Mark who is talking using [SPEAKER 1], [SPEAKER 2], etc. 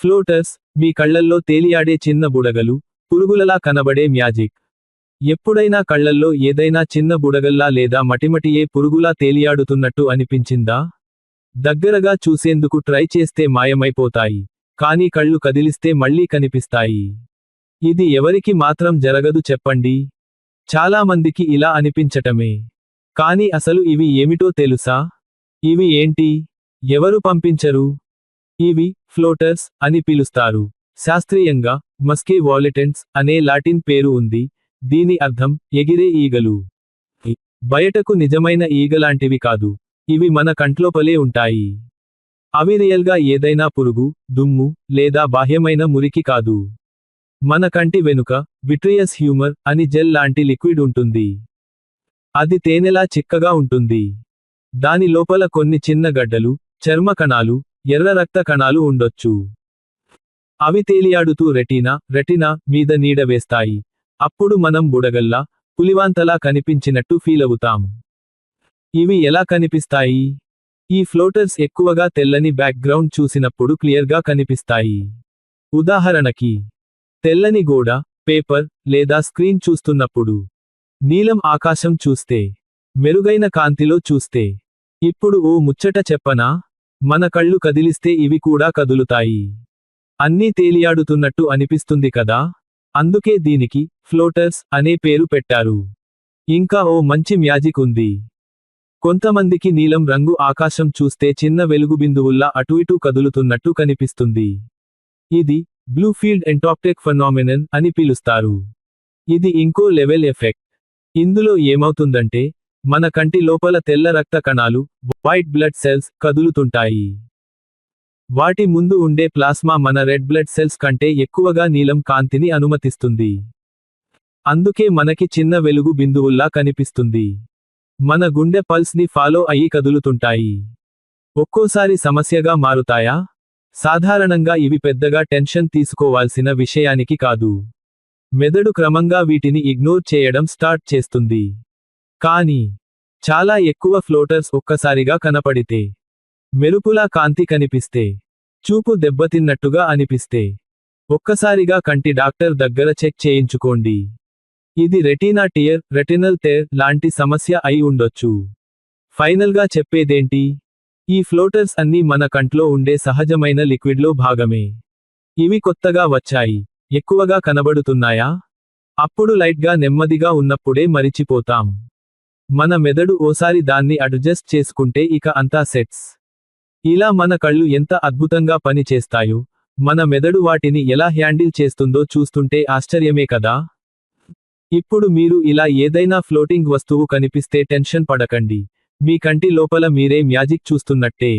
[SPEAKER 1] Floaters మీ కళ్ళల్లో తేలియాడే చిన్న బుడగలు పురుగులలా కనబడే మ్యాజిక్. ఎప్పుడైనా కళ్ళల్లో ఏదైనా చిన్న బుడగల్లా లేదా మటిమటియే పురుగులా తేలియాడుతున్నట్టు అనిపించిందా? దగ్గరగా చూసేందుకు ట్రై చేస్తే మాయమైపోతాయి కానీ కళ్ళు కదిలిస్తే మళ్ళీ కనిపిస్తాయి. ఇది ఎవరికి మాత్రం జరగదు చెప్పండి. చాలా మందికి ఇలా అనిపించటమే. కాని అసలు ఇవి ఏమిటో తెలుసా? ఇవి ఏంటి? ఎవరు పంపించరు? ఇవి ఫ్లోటర్స్ అని పిలుస్తారు. శాస్త్రీయంగా మస్కే వాలెటెంట్స్ అనే లాటిన్ పేరు ఉంది. దీని అర్థం ఎగిరే ఈగలు. బయటకు నిజమైన ఈగలాంటివి కాదు. ఇవి మన కంట్లోపలే ఉంటాయి. అవి రియల్గా ఏదైనా పురుగు దుమ్ము లేదా బాహ్యమైన మురికి కాదు. మన కంటి వెనుక విట్రియస్ హ్యూమర్ అని జెల్ లాంటి లిక్విడ్ ఉంటుంది. అది తేనెలా చిక్కగా ఉంటుంది. దాని లోపల కొన్ని చిన్న గడ్డలు చర్మ కణాలు ఎర్ర రక్త కణాలు ఉండొచ్చు. అవి తేలియాడుతూ రెటీనా రెటీనా మీద నీడ వేస్తాయి. అప్పుడు మనం బుడగల్లా పులివాంతలా కనిపించినట్టు ఫీలవుతాం ఇవి ఎలా కనిపిస్తాయి? ఈ ఫ్లోటర్స్ ఎక్కువగా తెల్లని బ్యాక్గ్రౌండ్ చూసినప్పుడు క్లియర్గా కనిపిస్తాయి. ఉదాహరణకి తెల్లని గోడ పేపర్ లేదా స్క్రీన్ చూస్తున్నప్పుడు నీలం ఆకాశం చూస్తే మెరుగైన కాంతిలో చూస్తే. ఇప్పుడు ఓ ముచ్చట చెప్పనా? మన కళ్ళు కదిలిస్తే ఇవి కూడా కదులుతాయి. అన్నీ తేలియాడుతున్నట్టు అనిపిస్తుంది కదా? అందుకే దీనికి ఫ్లోటర్స్ అనే పేరు పెట్టారు. ఇంకా ఓ మంచి మ్యాజిక్ ఉంది. కొంతమందికి నీలం రంగు ఆకాశం చూస్తే చిన్న వెలుగు బిందువుల్లా అటు ఇటు కదులుతున్నట్టు కనిపిస్తుంది. ఇది బ్లూ ఫీల్డ్ ఎంటాప్టెక్ ఫెనామినన్ అని పిలుస్తారు. ఇది ఇంకో లెవెల్ ఎఫెక్ట్. ఇందులో ఏమవుతుందంటే మన కంటి లోపల తెల్ల రక్త కణాలు వైట్ బ్లడ్ సెల్స్ కదులుతుంటాయి. వాటి ముందు ఉండే ప్లాస్మా మన రెడ్ బ్లడ్ సెల్స్ కంటే ఎక్కువగా నీలం కాంతిని అనుమతిస్తుంది. అందుకే మనకి చిన్న వెలుగు బిందువుల్లా కనిపిస్తుంది. మన గుండె పల్స్ని ఫాలో అయ్యి కదులుతుంటాయి. ఒక్కోసారి సమస్యగా మారుతాయా? సాధారణంగా ఇవి పెద్దగా టెన్షన్ తీసుకోవాల్సిన విషయానికి కాదు. మెదడు క్రమంగా వీటిని ఇగ్నోర్ చేయడం స్టార్ట్ చేస్తుంది. కానీ చాలా ఎక్కువ ఫ్లోటర్స్ ఒక్కసారిగా కనపడితే మెరుపులా కాంతి కనిపిస్తే చూపు దెబ్బతిన్నట్టుగా అనిపిస్తే ఒక్కసారిగా కంటి డాక్టర్ దగ్గర చెక్ చేయించుకోండి. ఇది రెటీనా టియర్ రెటినల్ టేర్ లాంటి సమస్య అయి ఉండొచ్చు. ఫైనల్గా చెప్పేదేంటి? ఈ ఫ్లోటర్స్ అన్నీ మన కంట్లో ఉండే సహజమైన లిక్విడ్లో భాగమే. ఇవి కొత్తగా వచ్చాయి. ఎక్కువగా కనబడుతున్నాయా? అప్పుడు లైట్గా నెమ్మదిగా ఉన్నప్పుడే మరిచిపోతాం. మన మెదడు ఓసారి దాన్ని అడ్జస్ట్ చేసుకుంటే ఇక అంతా సెట్స్. ఇలా మన కళ్ళు ఎంత అద్భుతంగా పని చేస్తాయో మన మెదడు వాటిని ఎలా హ్యాండిల్ చేస్తుందో చూస్తుంటే ఆశ్చర్యమే కదా? ఇప్పుడు మీరు ఇలా ఏదైనా ఫ్లోటింగ్ వస్తువు కనిపిస్తే టెన్షన్ పడకండి మీ కంటి లోపల మీరే మ్యాజిక్ చూస్తున్నట్టే.